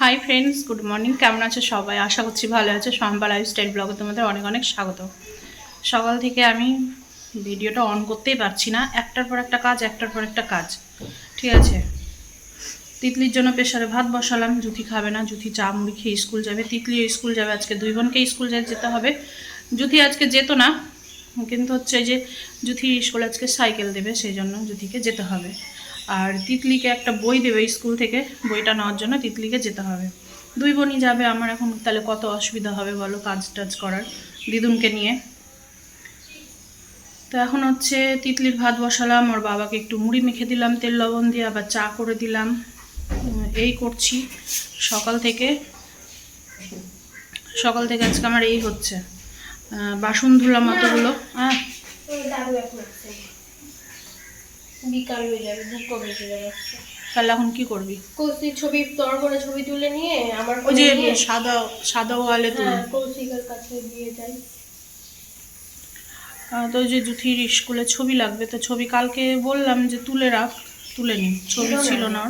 Hi friends good morning কেমন আছো সবাই? আশা করছি ভালো আছে। সম্পা লাইফস্টাইল ব্লগে তোমাদের অনেক অনেক স্বাগত। সকাল থেকে আমি ভিডিওটা অন করতেই পারছি না। একটার পর একটা কাজ, একটার পর একটা কাজ। ঠিক আছে? তিতলির জন্য প্রেশারে ভাত বসালাম। জুথি খাবে না। জুথি চা মুড়ি খেয়ে স্কুল যাবে। তিতলিও স্কুল যাবে। আজকে দুই বোনকে স্কুল যেতে হবে। জুথি আজকে যেত না। কিন্তু হচ্ছে যে, জুথি স্কুল আজকে সাইকেল দেবে। সেই জন্য জুথিকে যেতে হবে। আর তিতলিকে একটা বই দেবে স্কুল থেকে, বইটা নেওয়ার জন্য তিতলিকে যেতে হবে। দুই বোনই যাবে, আমার এখন তাহলে কত অসুবিধা হবে বলো কাজ টাজ করার দিদুনকে নিয়ে। তো এখন হচ্ছে তিতলির ভাত বসালাম, ওর বাবাকে একটু মুড়ি মেখে দিলাম, তেল লবণ দিয়ে আবার চা করে দিলাম। এই করছি সকাল থেকে। সকাল থেকে আজকে আমার এই হচ্ছে। বাসন ধুলাম অতগুলো হ্যাঁ বিকাল হয়ে যাবে? দুটো বেজে তাহলে এখন কি করবি? কৌশিক ছবি তোর করে ছবি তুলে নিয়ে আমার ওই যে সাদা সাদা ওয়ালে তুল। হ্যাঁ কৌশিকের কাছে দিয়ে যাই। তো যে জুথির স্কুলে ছবি লাগবে তো ছবি কালকে বললাম যে তুলে রাখ তুলে নি ছবি ছিল না।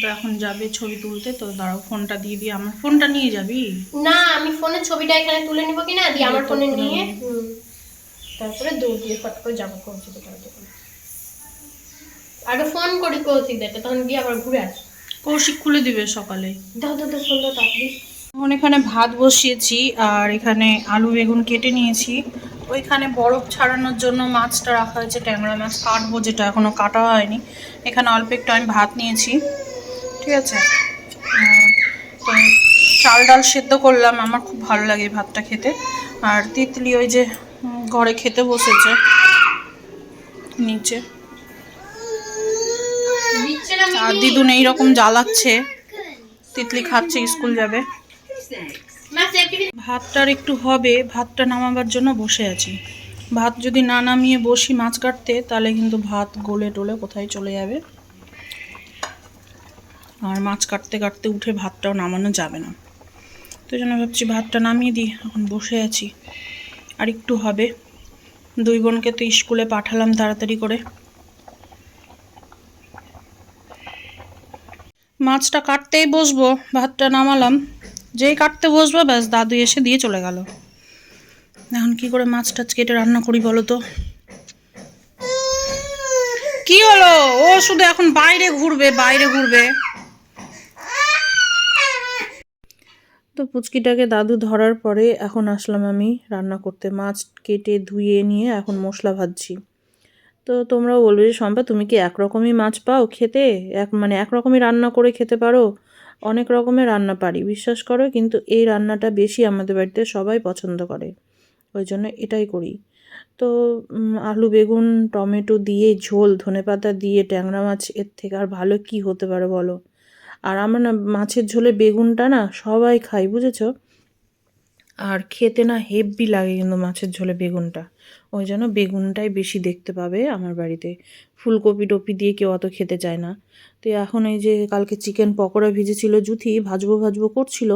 তো এখন যাবে ছবি তুলতে তো দাঁড়াও ফোনটা দিয়ে দিয়ে আমার ফোনটা নিয়ে যাবি? না আমি ফোনের ছবিটা এখানে তুলে নিব কিনা? দিয়ে আমার ফোনে নিয়ে। তারপরে দৌড় দিয়ে ফট করে যাব কৌশিকের কাছে আগে ফোন করি কৌশিক দেখে তখন গিয়ে আবার ঘুরে আসি। কৌশিক খুলে দিবে সকালে। দাও দাও দাও ফোন দাও এখন এখানে ভাত বসিয়েছি আর এখানে আলু বেগুন কেটে নিয়েছি। ওইখানে বরফ ছাড়ানোর জন্য মাছটা রাখা হয়েছে ট্যাংরা মাছ কাটবো যেটা এখনও কাটা হয়নি। এখানে অল্প একটু আমি ভাত নিয়েছি ঠিক আছে? তো চাল ডাল সেদ্ধ করলাম আমার খুব ভালো লাগে ভাতটা খেতে। আর তিতলি ওই যে ঘরে খেতে বসেছে নিচে। আর দিদুন এইরকম জ্বালাচ্ছে। তিতলি খাচ্ছে স্কুল যাবে। ভাতটার একটু হবে ভাতটা নামাবার জন্য বসে আছি। ভাত যদি না নামিয়ে বসি মাছ কাটতে তাহলে কিন্তু ভাত গলে টলে কোথায় চলে যাবে? আর মাছ কাটতে কাটতে উঠে ভাতটাও নামানো যাবে না। তো জন্য ভাবছি ভাতটা নামিয়ে দিই এখন বসে আছি। আর একটু হবে। দুই বোনকে তো স্কুলে পাঠালাম তাড়াতাড়ি করে। মাছটা কাটতেই বসবো, ভাতটা নামালাম। যেই কাটতে বসবো, ব্যাস, দাদু এসে দিয়ে চলে গেল। এখন কি করে মাছ টাছ কেটে রান্না করি বলো তো? কি হলো? ও শুধু এখন বাইরে ঘুরবে বাইরে ঘুরবে। তো পুচকিটাকে দাদু ধরার পরে এখন আসলাম আমি রান্না করতে। মাছ কেটে ধুয়ে নিয়ে এখন মশলা ভাজছি। তো তোমরাও বলবে যে, শম্পা, তুমি কি একরকমই মাছ পাও খেতে? এক মানে একরকমই রান্না করে খেতে পারো? অনেক রকমের রান্না পারি, বিশ্বাস করো, কিন্তু এই রান্নাটা বেশি আমাদের বাড়িতে সবাই পছন্দ করে। ওই জন্য এটাই করি। তো আলু, বেগুন, টমেটো দিয়ে ঝোল ধনেপাতা দিয়ে ট্যাংরা মাছ, এর থেকে আর ভালো কি হতে পারে বলো? আর আমার না মাছের ঝোলে বেগুনটা না সবাই খাই বুঝেছ? আর খেতে না হেভি লাগে কিন্তু মাছের ঝোলে বেগুনটা। ওই জন্য বেগুনটাই বেশি দেখতে পাবে আমার বাড়িতে। ফুলকপি টপি দিয়ে কেউ অত খেতে চায় না। তো এখন এই যে কালকে চিকেন পকোড়া ভেজেছিল জুথি, ভাজবো ভাজবো করছিল।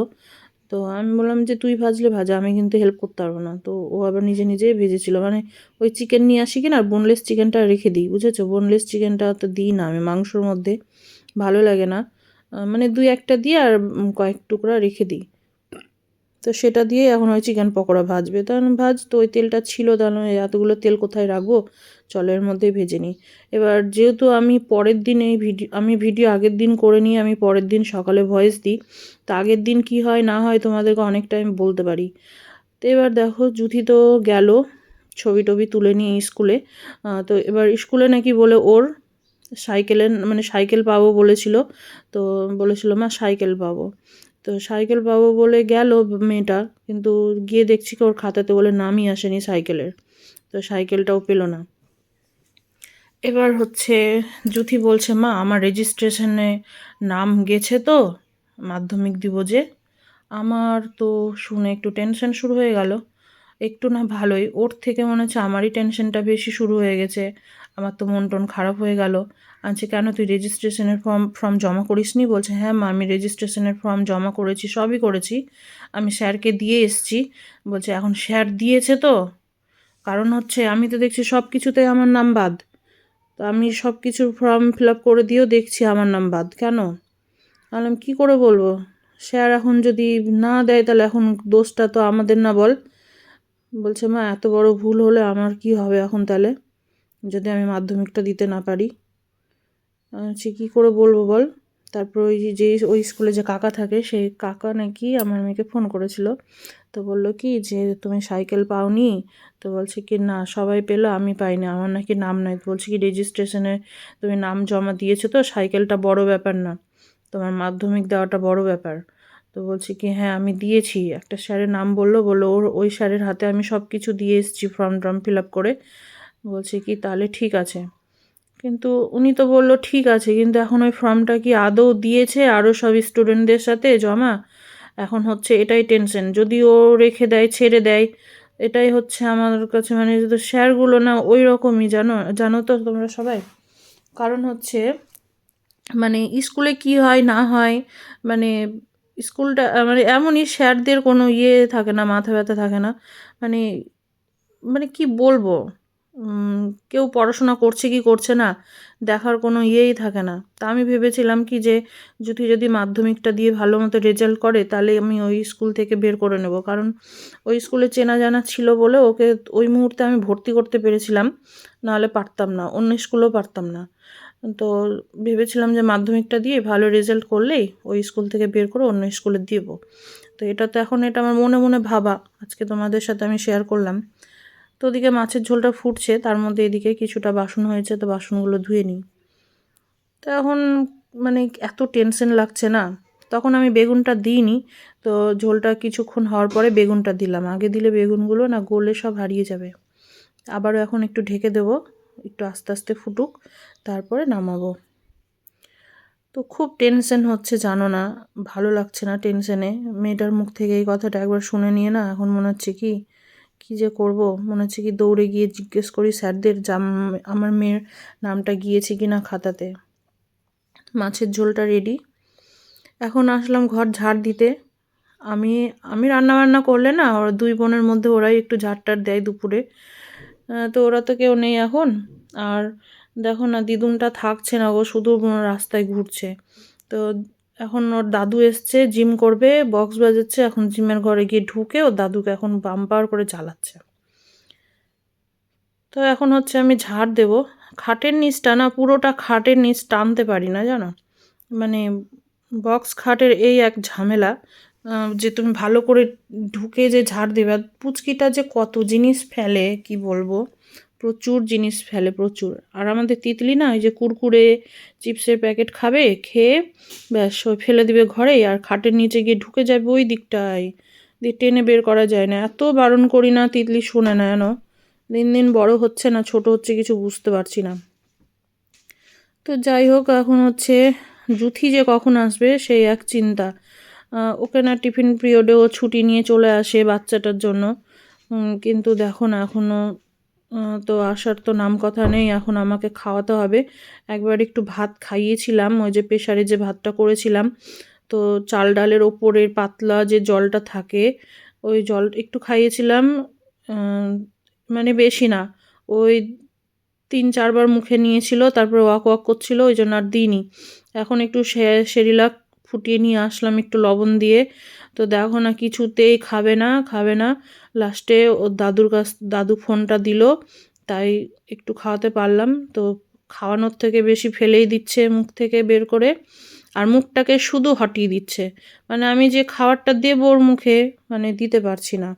তো আমি বললাম যে, তুই ভাজলে ভাজা, আমি কিন্তু হেল্প করতে পারব না। তো ও আবার নিজে নিজেই ভেজেছিল। মানে ওই চিকেন নিয়ে আসি কিনা আর বোনলেস চিকেনটা রেখে দিই, বুঝেছ? বোনলেস চিকেনটা তো দিই না আমি মাংসর মধ্যে, ভালো লাগে না। মানে দুই একটা দিয়ে আর কয়েক টুকরা রেখে দিই। তো সেটা দিয়ে এখন ওই চিকেন পকোড়া ভাজবে। তখন ভাজ, তো ওই তেলটা ছিল তাহলে এতগুলো তেল কোথায় রাখব? জলের মধ্যে ভেজে নিই। এবার যেহেতু আমি পরের দিন এই ভিডিও আমি ভিডিও আগের দিন করে নিয়ে আমি পরের দিন সকালে ভয়েস দিই, তো আগের দিন কি হয়, না হয় তোমাদেরকে অনেক টাইম বলতে পারি। তো এবার দেখো, জুথি তো গেল, ছবি টবি তুলে নিয়ে স্কুলে। তো এবার স্কুলে নাকি বলে ওর সাইকেলে মানে সাইকেল পাবো বলেছিল, তো বলেছিল, মা, সাইকেল পাবো। তো সাইকেল পাবো বলে গেল মেয়েটা, কিন্তু গিয়ে দেখছি কি ওর খাতাতে বলে নামই আসেনি সাইকেলের। তো সাইকেলটাও পেল না। এবার হচ্ছে জুথি বলছে, মা, আমার রেজিস্ট্রেশনে নাম গেছে তো, মাধ্যমিক দিব যে। আমার তো শুনে একটু টেনশন শুরু হয়ে গেল। একটু না ভালোই। ওর থেকে মনে হচ্ছে আমারই টেনশনটা বেশি শুরু হয়ে গেছে। আমার তো মন টন খারাপ হয়ে গেল। আচ্ছা কেন তুই রেজিস্ট্রেশনের ফর্ম ফর্ম জমা করিস নি বলছে হ্যাঁ মা, আমি রেজিস্ট্রেশনের ফর্ম জমা করেছি, সবই করেছি। আমি স্যারকে দিয়ে এসছি। বলছে, এখন স্যার দিয়েছে তো? কারণ হচ্ছে আমি তো দেখছি সব কিছুতে আমার নাম বাদ। তো আমি সব কিছুর ফর্ম ফিল আপ করে দিয়েও দেখছি আমার নাম বাদ। কেন? বললাম, কী করে বলব? স্যার এখন যদি না দেয় তাহলে এখন দোষটা তো আমাদের না বল। বলছে, মা, এত বড় ভুল হলে আমার কি হবে এখন তাহলে? যদি আমি মাধ্যমিকটা দিতে না পারি? বলছি, কী করে বলব বল? তারপর ওই যে ওই স্কুলে যে কাকা থাকে, সেই কাকা নাকি আমার মেয়েকে ফোন করেছিল। তো বলল, কি যে, তুমি সাইকেল পাওনি? তো বলছে কি, না, সবাই পেল, আমি পাইনি, আমার নাকি নাম নাই। বলছে কি, রেজিস্ট্রেশনে তুমি নাম জমা দিয়েছ তো, সাইকেলটা বড় ব্যাপার না। তোমার মাধ্যমিক দেওয়াটা বড় ব্যাপার। তো বলছি কি হ্যাঁ আমি দিয়েছি। একটা স্যারের নাম বলল বলল, ওর, ওই স্যারের হাতে আমি সব কিছু দিয়ে এসেছি, ফর্ম টর্ম ফিল আপ করে। বলছে কি, তাহলে ঠিক আছে। কিন্তু উনি তো বলল, ঠিক আছে। কিন্তু এখন ওই ফর্মটা কি আদৌ দিয়েছে আরও সব স্টুডেন্টদের সাথে জমা? এখন হচ্ছে এটাই টেনশন। যদি ও রেখে দেয়, ছেড়ে দেয়, এটাই হচ্ছে আমার কাছে মানে তো স্যারগুলো না, ওই রকমই, জানো জানো তো তোমরা সবাই? কারণ হচ্ছে মানে স্কুলে কি হয়, না হয় মানে স্কুলটা মানে এমনই স্যারদের কোনো ইয়ে থাকে না, মাথা ব্যথা থাকে না। মানে মানে কি বলব? কেউ পড়াশোনা করছে কি করছে না, দেখার কোনো ইয়েই থাকে না। তা আমি ভেবেছিলাম কি যে, যদি যদি মাধ্যমিকটা দিয়ে ভালো মতো রেজাল্ট করে, তাহলে আমি ওই স্কুল থেকে বের করে নেব। কারণ ওই স্কুলে চেনা জানা ছিল বলে ওকে ওই মুহূর্তে আমি ভর্তি করতে পেরেছিলাম। নাহলে পারতাম না, অন্য স্কুলেও পারতাম না। তো ভেবেছিলাম যে মাধ্যমিকটা দিয়ে ভালো রেজাল্ট করলেই ওই স্কুল থেকে বের করে অন্য স্কুলে দেব। তো এটা তো এখন এটা আমার মনে মনে ভাবা। আজকে তোমাদের সাথে আমি শেয়ার করলাম। তো ওদিকে মাছের ঝোলটা ফুটছে, তার মধ্যে এদিকে কিছুটা বাসন হয়েছে, তো বাসনগুলো ধুয়ে নিই। তো এখন মানে এত টেনশন লাগছে না। তখন আমি বেগুনটা দিইনি, তো ঝোলটা কিছুক্ষণ হওয়ার পরে বেগুনটা দিলাম। আগে দিলে বেগুনগুলো না গলে সব হারিয়ে যাবে। আবারও এখন একটু ঢেকে দেবো। একটু আস্তে আস্তে ফুটুক, তারপরে নামাবো। তো খুব টেনশন হচ্ছে, জানো না, ভালো লাগছে না টেনশনে। মেয়েটার মুখ থেকে এই কথাটা একবার শুনে নিয়ে না, এখন মনে হচ্ছে কি, কী যে করব? মনে হচ্ছে কি দৌড়ে গিয়ে জিজ্ঞেস করি স্যারদের জাম আমার মেয়ের নামটা গিয়েছে কি না খাতাতে। মাছের ঝোলটা রেডি এখন আসলাম ঘর ঝাড় দিতে। আমি আমি রান্না বান্না করলে না, ওরা দুই বোনের মধ্যে ওরাই একটু ঝাড় টাড় দেয় দুপুরে। তো ওরা তো কেউ নেই এখন। আর দেখো না, দিদুনটা থাকছে না ও শুধু রাস্তায় ঘুরছে। তো এখন ওর দাদু এসছে জিম করবে বক্স বাজাচ্ছে, এখন জিমের ঘরে গিয়ে ঢুকে ওর দাদুকে এখন বাম্পার করে চালাচ্ছে তো এখন হচ্ছে আমি ঝাড় দেব। খাটের নিচটা না, পুরোটা খাটের নিচ টানতে পারি না, জানো? মানে বক্স খাটের এই এক ঝামেলা। যে তুমি ভালো করে ঢুকে যে ঝাড় দেবে পুচকিটা যে কত জিনিস ফেলে, কি বলব? প্রচুর জিনিস ফেলে, প্রচুর। আর আমাদের তিতলি না, ওই যে কুরকুরে, চিপসের প্যাকেট খাবে, খেয়ে ব্যাস ওই ফেলে দিবে ঘরে আর খাটের নিচে গিয়ে ঢুকে যাবে ওই দিকটায়। দিয়ে টেনে বের করা যায় না। এত বারণ করি না, তিতলি শোনে না জানো দিন দিন বড় হচ্ছে না, ছোট হচ্ছে কিছু বুঝতে পারছি না। তো যাই হোক, এখন হচ্ছে, জুথি যে কখন আসবে, সেই এক চিন্তা। ওকে না টিফিন পিরিয়ডেও ছুটি নিয়ে চলে আসে বাচ্চাটার জন্য। কিন্তু দেখো না এখনও তো আসার তো নাম কথা নেই, এখন আমাকে খাওয়াতে হবে। একবার একটু ভাত খাইয়েছিলাম, ওই যে প্রেশারে যে ভাতটা করেছিলাম, তো চাল ডালের ওপরের পাতলা যে জলটা থাকে, ওই জল একটু খাইয়েছিলাম মানে বেশি না, ওই তিন চারবার মুখে নিয়েছিল, তারপরে ওয়াক ওয়াক করছিল, ওই জন্য আর দিইনি। এখন একটু সেরিলাক ফুটিয়ে নিয়ে আসলাম একটু লবণ দিয়ে। তো দেখো না, কিছুতেই খাবে না খাবে না। লাস্টে ওর দাদুর কাছ, দাদু ফোনটা দিল, তাই একটু খাওয়াতে পারলাম। তো খাওয়ানোর থেকে বেশি ফেলেই দিচ্ছে মুখ থেকে বের করে। আর মুখটাকে শুধু হটিয়ে দিচ্ছে। মানে আমি যে খাবারটা দেবো ওর মুখে মানে দিতে পারছি না।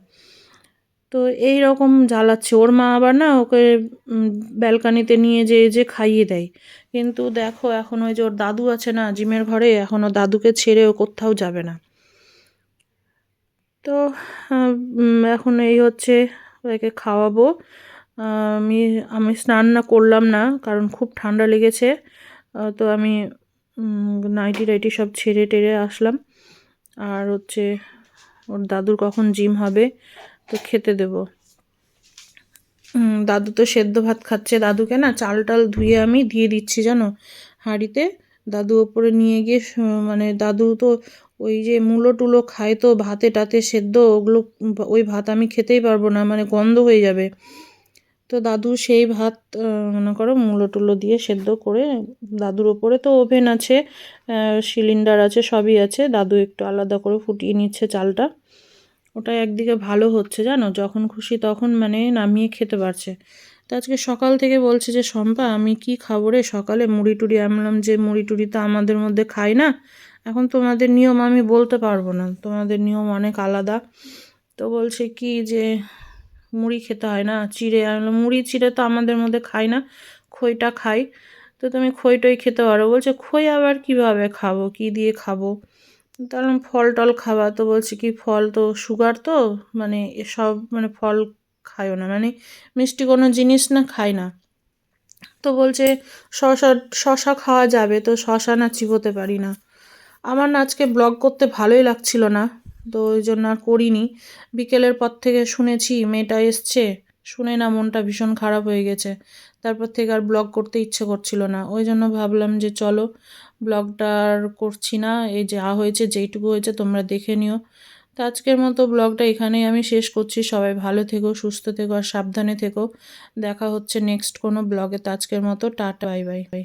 তো এই রকম জ্বালাচ্ছে। ওর মা আবার না ওকে ব্যালকানিতে নিয়ে যেয়ে যে খাইয়ে দেয়। কিন্তু দেখো এখন ওই যে ওর দাদু আছে না জিমের ঘরে, এখন ও দাদুকে ছেড়ে ও কোথাও যাবে না। তো এখন এই হচ্ছে ওকে খাওয়াবো। আমি আমি স্নান না করলাম না, কারণ খুব ঠান্ডা লেগেছে। তো আমি নাইটি টাইটি সব ছেড়ে টেড়ে আসলাম। আর হচ্ছে ওর দাদুর কখন জিম হবে তো খেতে দেবো। দাদু তো সেদ্ধ ভাত খাচ্ছে। দাদুকে না চাল টাল ধুয়ে আমি দিয়ে দিচ্ছি, জানো? হাঁড়িতে। দাদু ওপরে নিয়ে গিয়ে মানে দাদু তো ওই যে মূলো টুলো খায় তো, ভাতে টাতে সেদ্ধ, ওগুলো ওই ভাত আমি খেতেই পারব না মানে গন্ধ হয়ে যাবে। তো দাদু সেই ভাত মনে করো মূলো টুলো দিয়ে সেদ্ধ করে, দাদুর ওপরে তো ওভেন আছে সিলিন্ডার আছে, সবই আছে। দাদু একটু আলাদা করে ফুটিয়ে নিচ্ছে চালটা। ওটা একদিকে ভালো হচ্ছে, জানো? যখন খুশি তখন মানে নামিয়ে খেতে পারছে। তো আজকে সকাল থেকে বলছে যে, শম্পা, আমি কি খাব রে? সকালে মুড়ি টুড়ি আমি বললাম যে, মুড়ি টুড়ি তো আমাদের মধ্যে খাই না। এখন তোমাদের নিয়ম আমি বলতে পারব না। তোমাদের নিয়ম অনেক আলাদা। তো বলছে কি যে, মুড়ি খেতে হয় না, চিড়ে মুড়ি, চিড়ে তো আমাদের মধ্যে খাই না, খইটা খাই। তো তুমি খই টই খেতে পারো। বলছে, খই আবার কীভাবে খাব? কি দিয়ে খাব? তাহলে ফল টল খাওয়া তো বলছি কি, ফল তো সুগার তো মানে এসব মানে ফল খায়ও না মানে মিষ্টি কোনো জিনিস না খায় না। তো বলছে শশা শশা খাওয়া যাবে তো শশা না চিবোতে পারি না। আমার না আজকে ব্লগ করতে ভালোই লাগছিল না, তো ওই জন্য আর করিনি। বিকেলের পর থেকে শুনেছি মেয়েটা এসছে শুনে না মনটা ভীষণ খারাপ হয়ে গেছে। তারপর থেকে আর ব্লগ করতে ইচ্ছে করছিল না। ওই জন্য ভাবলাম যে চলো, ব্লগটা আর করছি না। এই যা হয়েছে, যেইটুকু হয়েছে, তোমরা দেখে নিও। তো আজকের মতো ব্লগটা এখানেই আমি শেষ করছি। সবাই ভালো থেকো, সুস্থ থেকো, আর সাবধানে থেকো। দেখা হচ্ছে নেক্সট কোনো ব্লগে। তো আজকের মতো, টাটা বাই বাই বাই